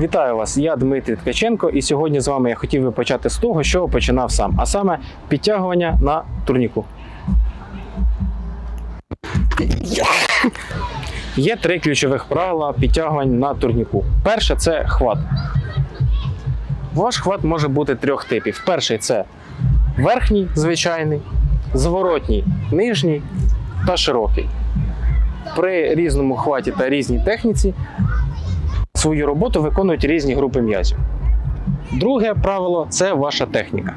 Вітаю вас, я Дмитрий Ткаченко, і сьогодні з вами я хотів би почати з того, що починав сам, а саме підтягування на турніку. Є три ключових правила підтягувань на турніку. Перше це хват. Ваш хват може бути трьох типів. Перший це верхній звичайний, зворотній нижній та широкий. При різному хваті та різній техніці свою роботу виконують різні групи м'язів. Друге правило це ваша техніка.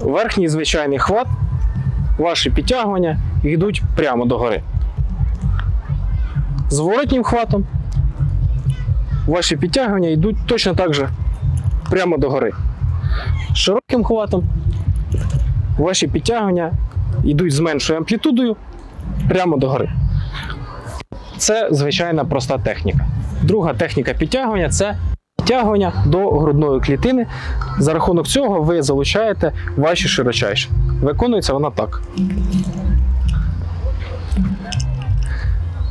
Верхній звичайний хват, ваші підтягування йдуть прямо догори. З воротнім хватом ваші підтягування йдуть точно так же прямо догори. З широким хватом ваші підтягування йдуть з меншою амплітудою прямо догори. Це звичайна проста техніка. Друга техніка підтягування це підтягування до грудної клітини. За рахунок цього ви залучаєте ваші широчайші. Виконується вона так.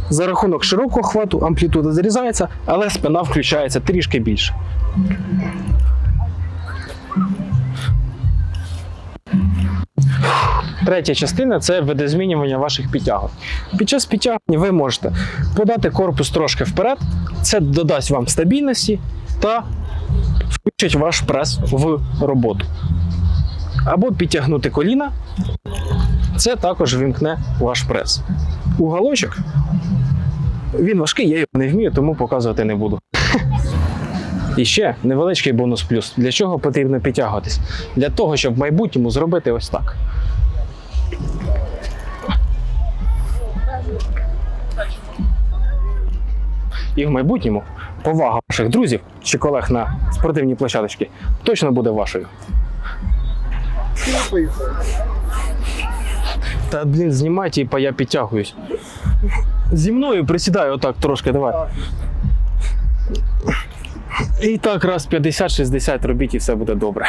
За рахунок широкого хвату амплітуда зарізається, але спина включається трішки більше. Третя частина це видозмінювання ваших підтягувань. Під час підтягування ви можете подати корпус трошки вперед, це додасть вам стабільності та включить ваш прес в роботу. Або підтягнути коліна, це також вимкне ваш прес. Уголочок він важкий, я його не вмію, тому показувати не буду. І ще невеличкий бонус плюс. Для чого потрібно підтягуватись? Для того, щоб в майбутньому зробити ось так. І в майбутньому повага ваших друзів чи колег на спортивній площадочці точно буде вашою. Та блін, знімай, типа я підтягуюсь. Зі мною присідай отак трошки, давай. І так раз 50-60 робіть і все буде добре.